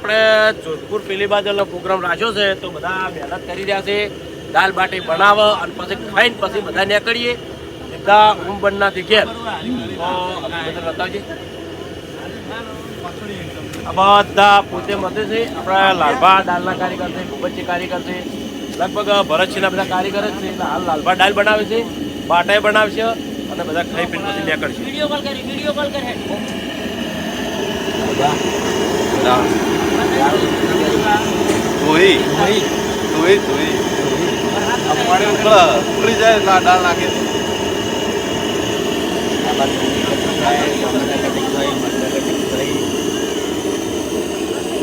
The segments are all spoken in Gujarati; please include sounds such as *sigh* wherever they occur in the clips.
આપણે જોધપુર પેલી પ્રોગ્રામ રાખ્યો છે તો બધા મહેનત કરી રહ્યા છે. દાલ બાટી બનાવો અને પછી ખાઈને પછી બધા નીકળીએ. સીધા રૂમ બનનાથી ઘેર. તો બધા બધા પોતે મતે છે. આપણા લાલભા દાલના કારીગર છે ગુબચ્ચી કારીગર છે. લગભગ ભરતસિંહના બધા કારીગર જ છે. એટલે હાલ લાલભા દાલ બનાવે છે બાટાઈ છે અને બધા ખાઈ પીને પછી નીકળશે. વીડિયો કોલ કરી વીડિયો કોલ કરે. ધોઈ. ધોઈ ધોઈ. પાણી ઉકળે ઉકળી જાય ના ડાળ નાખે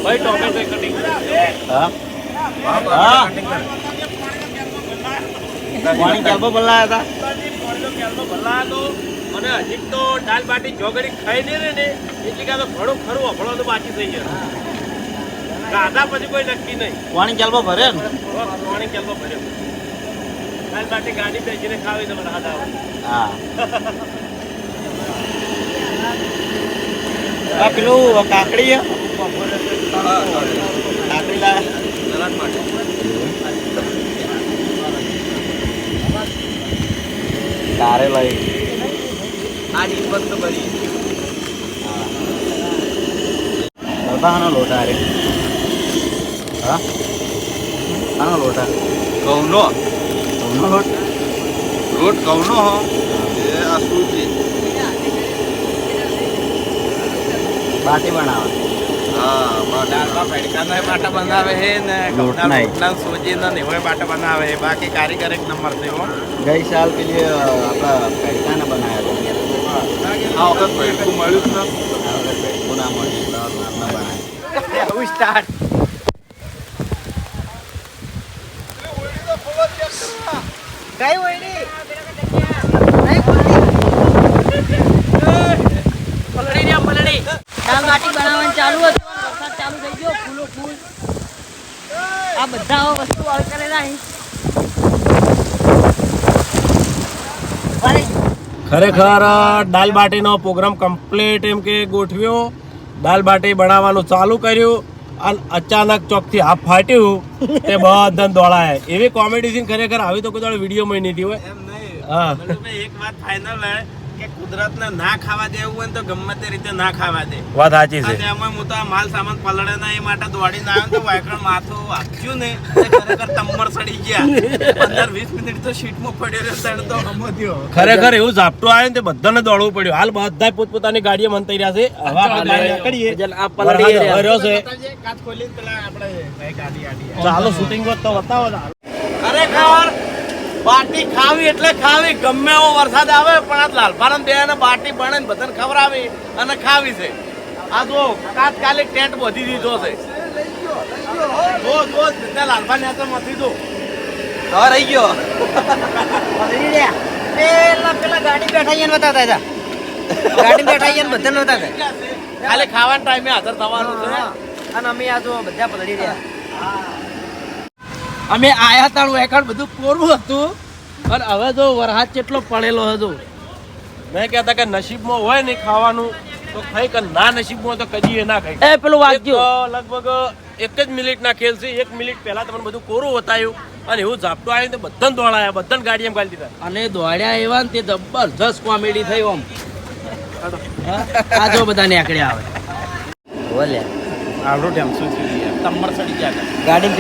ભાઈ ટોમેટો કટિંગ હા? હા પાણી ચાલતો બદલાયા હતા? અને હજી તો દાલ બાટી ચોગડી ખાઈ નહીં રે ને એટલે કે તો ઘણું ખરું અભળવાનું બાકી થઈ જાય ગાધા પછી કોઈ નક્કી નહીં. પાણી ચાલતો ભરે ને? પાણી કેલ્લો ભર્યો દાલ માટે ગાડી બેસીને ખાવી તો મને હાથ આવે. હા. *laughs* પેલું કાકડી હે? કાકડી લાયા તારે લઈ. હા. લોટા રે. હા આનો લોટા ઘઉંનો ઘઉંનો લોટ લોટ ઘઉંનો હો એ આ સૂજી બાટી બનાવે હા દાળમાં ભડકાના બાટા બનાવે છે ને ઘઉંના સોજીના ને બાટા બનાવે છે બાકી કારીગર એક નંબર છે હો ગઈ સાલ પેલી આપણા પેડકાને બનાવ્યા આ વખત મળ્યું જ. હતા આ વખત પેડકું ના મળ્યું સ્ટાર્ટ કઈ વળી પલળી. રહ્યા દાલ બાટી બનાવવાનું ચાલુ હતું. વરસાદ ચાલુ થઈ ગયો. ફૂલો ફૂલ. આ બધા વસ્તુ કરેલા. ખરેખર દાલ બાટીનો પ્રોગ્રામ કમ્પ્લીટ એમ કે ગોઠવ્યો. દાલ બાટી બનાવવાનું ચાલુ કર્યું. અને અચાનક ચોકથી હાફ ફાટ્યું તે બધા દોડાય. એવી કોમેડી સીન ખરેખર આવી તો કોઈ વીડિયો વિડીયોમાં નહીં હોય. એમ નહીં. હા. એક વાત ફાઇનલ હે. કે કુદરતને ના ખાવા દેવું હોય તો ગમે તે રીતે ના ખાવા દે. વાત સાચી છે. એમાં હું તો આ માલ સામાન પલળે ના એ માટે દોડીને આવ્યો તો વાયકણ માથું આપ્યું ને ખરેખર તમ્મર સડી ગયા. પંદર વીસ મિનિટ તો સીટમાં પડ્યો રહ્યો તણ તો હમો ખરેખર એવું ઝાપટું આવે ને તે બધાને દોડવું પડ્યું. હાલ બધા પોતપોતાની ગાડીએ મંતાઈ રહ્યા છે. હવે નીકળીએ. વરસાદ હવે રહ્યો છે. કાચ ખોલીને પેલા આપણે ગાડી આડી. ચાલો શૂટિંગ તો બતાવો. ખરેખર બાટી ખાવી એટલે ખાવી. ગમે એવો વરસાદ આવે પણ આ લાલભારમ બે ને બાટી બને ને બધાને ખવડાવી અને ખાવી છે. આ જો તાત્કાલિક ટેન્ટ બધી દીધો છે. જો જો ત્યાં લાલભા ને મથી દો તો રહી ગયો. પેલા પેલા ગાડી બેઠા અહીંયા બતાવતા હતા. ગાડી બેઠા અહીંયા બધાને બતાવતા ખાલી ખાવાના ટાઈમે હાજર થવાનું છે. અને અમે આ જો બધા પલળી રહ્યા. અમે આયા તાણું એકણ બધું કોરું હતું. પણ હવે જો વરસાદ કેટલો પડેલો હતો. મેં કહેતા કે નસીબમાં હોય ને ખાવાનું તો ખાઈ કે ના નસીબમાં હોય તો કદી એ ના ખાઈ. એ પેલું વાગ્યું લગભગ એક જ મિનિટના ખેલ છે એક મિનિટ પહેલા તમને બધું કોરું વતાયું અને એવું ઝાપટું આવ્યું તો બધાને દોડાયા બધા ગાડી એમ ગાલી દીધા. અને દોડ્યા એવા ને તે જબરજસ્ત કોમેડી થઈ આમ. આ જો બધા નીકળ્યા આવે બોલે આવડું શું થઈ સડી ગયા ગાડી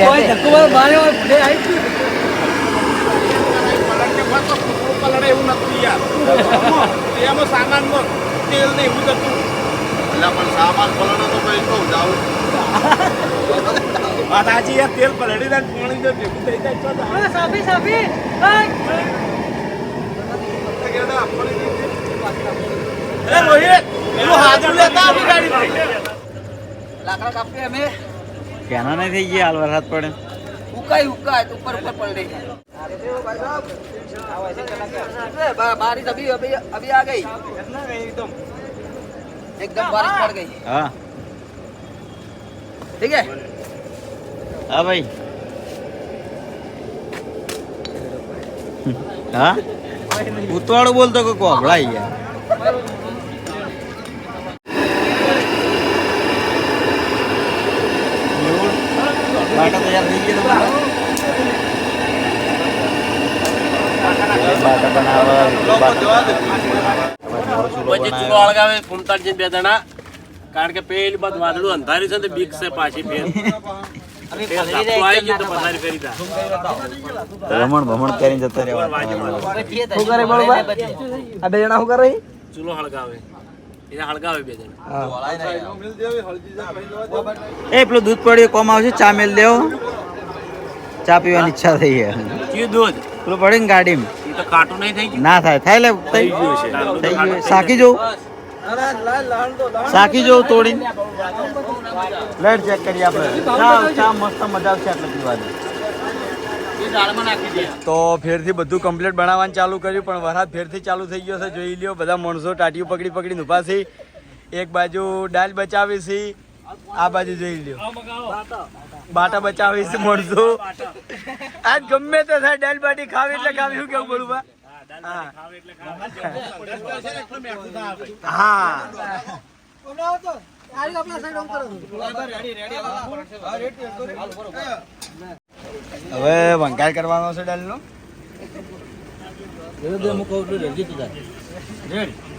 પલડે એવું નતું યાર એમાં સામાનમાં તેલ ને એવું જ હતું એટલે પણ સામાન તો પછી કહું જાઉં વાત યાર તેલ પલળી ને પાણી જો ભેગું થઈ જાય. રોહિત હાથું લેતા ગાડી લાકડા કાપી અમે ઘેના નહીં થઈ ગયા હાલ વરસાદ પડે. ઉકાય ઉકાય ઉપર ઉપર પડ રહી. બારિશ અભી અભી અભી આ ગઈ. એકદમ એકદમ પડ ગઈ. હા. ઠીક હે? હા ભાઈ. હા? ઉતવાળું બોલતો કે કોભળાઈ ગયા ચૂલો હળગાવે ફૂમતાડજી બે જણા કારણ કે પેલી બાદ વાદળું અંધારી છે ને બીક છે પાછી ફેર ભ્રમણ ભ્રમણ કરીને જતા રહેવા આ બે જણા શું કરે ચૂલો હળગાવે એ પેલું દૂધ પડ્યું કોમ આવશે ચા મેલ દેવો. ચા પીવાની ઈચ્છા થઈ દૂધ? પેલું પડ્યું ને ગાડીમાં. તો કાટું નહીં થઈ ગયું? ના થાય. થાય લે થઈ ગયું છે. થઈ ગયું. સાકી જોઉં? સાકી જોઉં તોડી લેટ ચેક કરીએ આપણે. ચા ચા મસ્ત મજા આવશે પીવાની તો ફેરથી બધું કમ્પ્લીટ બનાવવાનું ચાલુ કર્યું પણ વરસાદ ફેરથી ચાલુ થઈ ગયો છે. જોઈ લ્યો બધા માણસો ટાટીઓ પકડી પકડીને ઊભા છે. એક બાજુ દાલ બચાવી છે. આ બાજુ જોઈ લ્યો. બાટા. બચાવી મળશો આજ ગમે તે થાય દાલ બાટી ખાવી એટલે ખાવી શું કેવું બોલું હા. હા. હવે વંકાર કરવાનો છે દાલનો.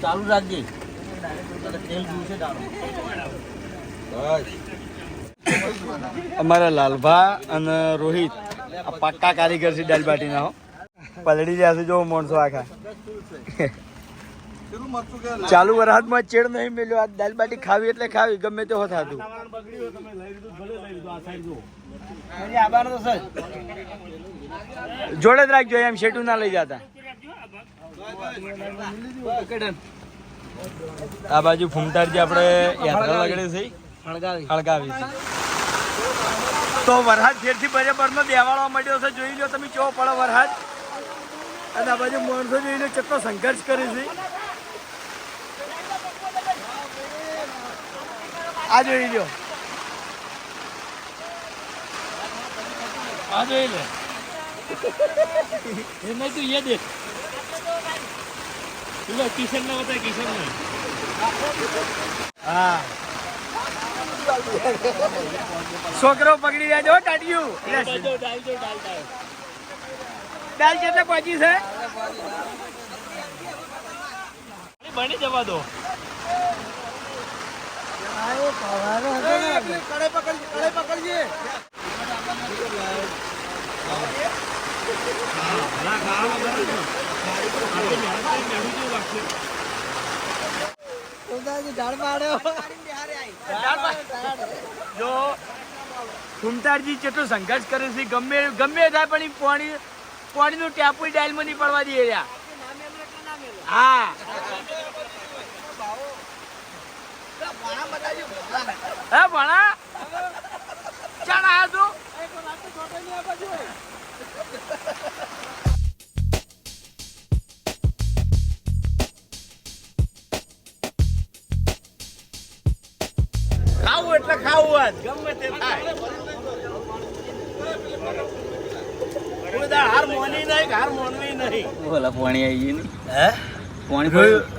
ચાલુ રાખજે. તેલ જોશે દાળ અમારા લાલભા અને રોહિત. આ પાક્કા કારીગર છે દાલ બાટીના પલડી જશે જો માણસો આખા. ચાલુ વરસાદમાં ચેડ નહીં મેલ્યો. આ દાલ બાટી ખાવી એટલે ખાવી, ગમે તે હોત હતું જોડે જ રાખજો, એમ શેટું ના લઈ જતા. આ બાજુ ફૂમતારજી આપણે યાત્રા લગડે છે. હળગાવી. તો વરસાદ ફેરથી બરાબર નો દેવાળવા માંડ્યો છે. જોઈ લો તમે કેવો પડે વરસાદ અને આ બાજુ માણસો જોઈ લો કેટલો સંઘર્ષ કરે છે. આ જોઈ લો. આ જોઈ લે. એ નહીં તું યે દેખ. કિશન ના બતા કિશન ના. હા. છોકરો પકડી જાય જો ટાટિયું દાલ કેટલે પહોંચી છે. બની જવા દો. કડે પકડ કડે પકડજે જો, ઘુમતારજી કેટલું સંઘર્ષ કરે છે, ગમે ગમે થાય પણ પાણી પાણીનું ટેપુ ડાયલમાં નહીં પડવા દે રહ્યા. હા. હે, ભણા? ચાલ, આ તું ખાવું જ. ગમે તે થાય. નહીં નહીં. બોલા પાણી આવી ગયું હે? પાણી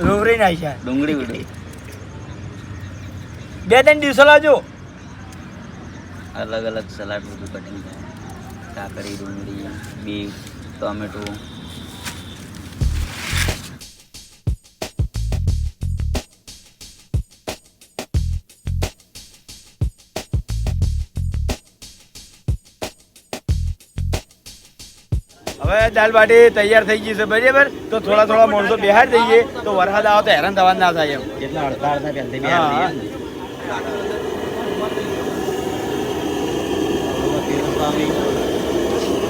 રોવરી નાખ્યા ડુંગળી ઉડી. બે ત્રણ દિવસો લાજો અલગ અલગ સલાડ બધું કટિંગ થાય. કાકડી ડુંગળી બીટ ટોમેટો. હવે દાલ બાટી તૈયાર થઈ ગઈ છે બરાબર? તો થોડા થોડા માણસો બિહાર જઈએ તો વરસાદ આવે તો હેરાન થવા ના થાય એમ. એટલે અડધા અડધા પહેલથી બે હા.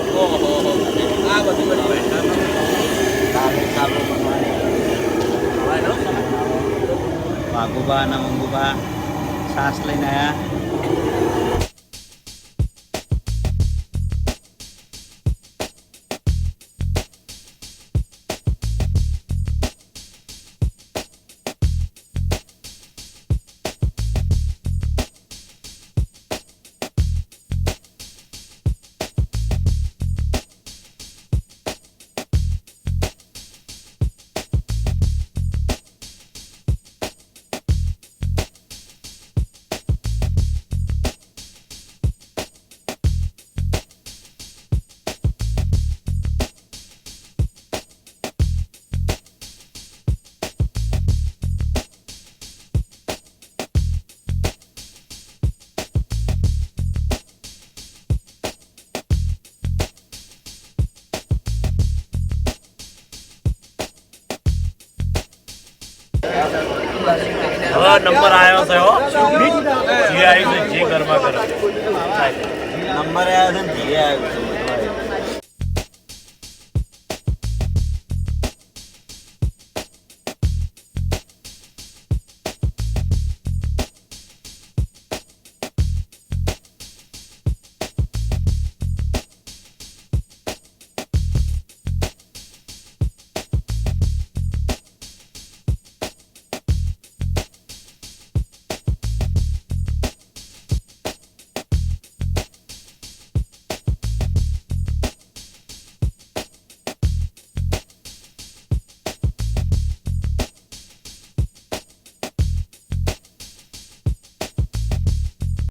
આ બધી બધી વાઘુબા અને મંગુબા સાસ લઈને આવ્યા નંબર આવ્યો છે હો. જે આવ્યું છે, જે કરવા કરે નંબર આવ્યો છે જીએ આવ્યું છે.